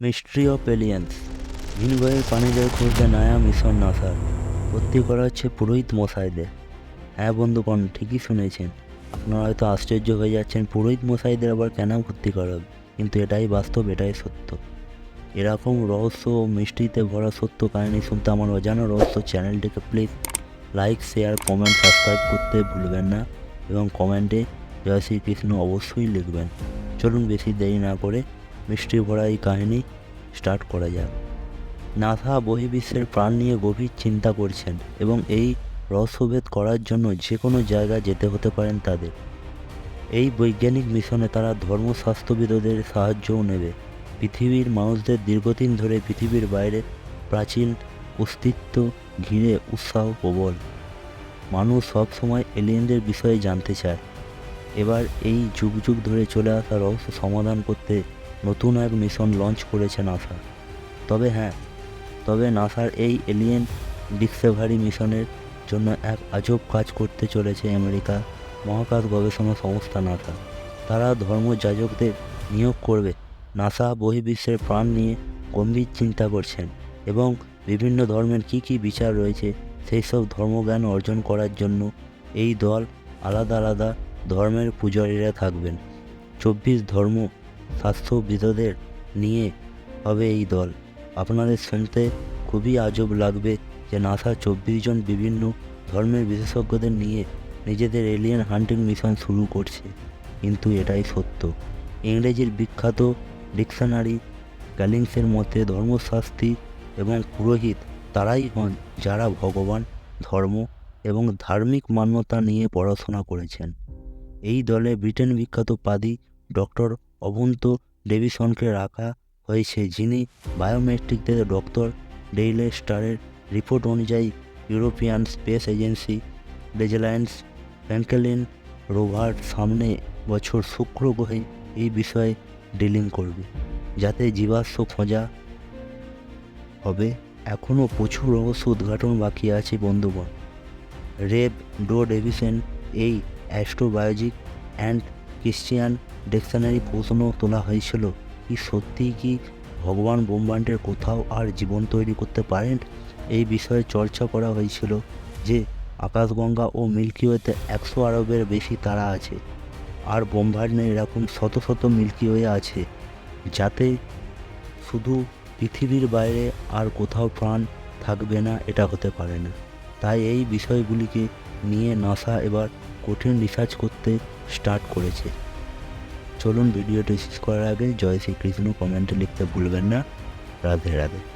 Mystery of aliens. ভিনগ্রহের প্রাণীদের খুঁজতে নয়া মিশন নাসার। ভর্তি করা হচ্ছে পুরোহিত মশাইদের। হ্যাঁ বন্ধুগণ, ঠিকই শুনেছেন। আপনারা হয়তো আশ্চর্য হয়ে যাচ্ছেন, পুরোহিত মশাইদের আবার কেন ভর্তি করা হবে? কিন্তু এটাই বাস্তব, এটাই সত্য। এরকম রহস্য ও মিষ্টিতে ভরা সত্য কাহিনী শুনতে আমার অজানা রহস্য চ্যানেলটিকে please like, share, comment, subscribe করতে ভুলবেন না এবং কমেন্টে জয় শ্রীকৃষ্ণ অবশ্যই লিখবেন। চলুন বেশি দেরি না করে মিষ্টি ভরা এই কাহিনী স্টার্ট করা যাক। নাসা বহির্বিশ্বের প্রাণ নিয়ে গভীর চিন্তা করছেন এবং এই রহস্যভেদ করার জন্য যে কোনো জায়গায় যেতে হতে পারেন তাদের। এই বৈজ্ঞানিক মিশনে তারা ধর্মস্বাস্থ্যবিদদের সাহায্যও নেবে। পৃথিবীর মানুষদের দীর্ঘদিন ধরে পৃথিবীর বাইরে প্রাচীন অস্তিত্ব ঘিরে উৎসাহ প্রবল। মানুষ সবসময় এলিয়েনদের বিষয়ে জানতে চায়। এবার এই যুগ যুগ ধরে চলে আসা রহস্য সমাধান করতে নতুন এক মিশন লঞ্চ করেছে নাসা তবে হ্যাঁ তবে নাসার এই এলিয়েন ডিসকভারি মিশনের জন্য এক আজব কাজ করতে চলেছে আমেরিকা মহাকাশ গবেষণা সংস্থা নাসা তারা ধর্মযাজকদের নিয়োগ করবে। নাসা বহির্বিশ্বের প্রাণ নিয়ে গম্ভীর চিন্তা করছেন এবং বিভিন্ন ধর্মের কি কি বিচার রয়েছে সেই সব ধর্মজ্ঞান অর্জন করার জন্য এই দল আলাদা আলাদা ধর্মের পূজারীরা থাকবেন। চব্বিশ ধর্ম স্বাস্থ্যবিদদের নিয়ে হবে এই দল। আপনাদের শুনতে খুবই আজব লাগবে যে নাসা চব্বিশ জন বিভিন্ন ধর্মের বিশেষজ্ঞদের নিয়ে নিজেদের এলিয়েন হান্টিং মিশন শুরু করছে। কিন্তু এটাই সত্য। ইংরেজির বিখ্যাত ডিকশনারি গ্যালিংসের মতে ধর্মশাস্তি এবং পুরোহিত তারাই হন যারা ভগবান, ধর্ম এবং ধার্মিক মান্যতা নিয়ে পড়াশোনা করেছেন। এই দলে ব্রিটেন বিখ্যাত পাদি ডক্টর অবন্ত ডেভিসনকে রাখা হয়েছে, যিনি বায়োমেট্রিকদের ডক্টর ডেইলে স্টারের রিপোর্ট অনুযায়ী ইউরোপিয়ান স্পেস এজেন্সি ডেজেলায়েন্স ফ্র্যাঙ্কেলিন রোভার সামনে বছর শুক্র গ্রহে এই বিষয়ে ডিলিং করবে, যাতে জীবাশ্ম খোঁজা হবে। এখনও প্রচুর রহস্য উদ্ঘাটন বাকি আছে, বন্ধুগণ। রেব ডো ডেভিসন এই অ্যাস্ট্রোবায়োজিক অ্যান্ড ক্রিশ্চিয়ান ডিকশনারি প্রশ্ন তোলা হয়েছিল, কি সত্যিই কি ভগবান ব্রহ্মাণ্ডের কোথাও আর জীবন তৈরি করতে পারেন? এই বিষয়ে চর্চা করা হয়েছিল যে আকাশগঙ্গা ও মিল্কিওয়েতে একশো আরবের বেশি তারা আছে, আর ব্রহ্মাণ্ডে এরকম শত শত মিল্কি ওয়ে আছে, যাতে শুধু পৃথিবীর বাইরে আর কোথাও প্রাণ থাকবে না, এটা হতে পারে না। তাই এই বিষয়গুলিকে নিয়ে নাসা এবার কঠিন রিসার্চ করতে স্টার্ট করেছে। চলুন ভিডিওটি শেষ করার আগে জয় শ্রীকৃষ্ণ কমেন্টে লিখতে ভুলবেন না। রাধে রাধে।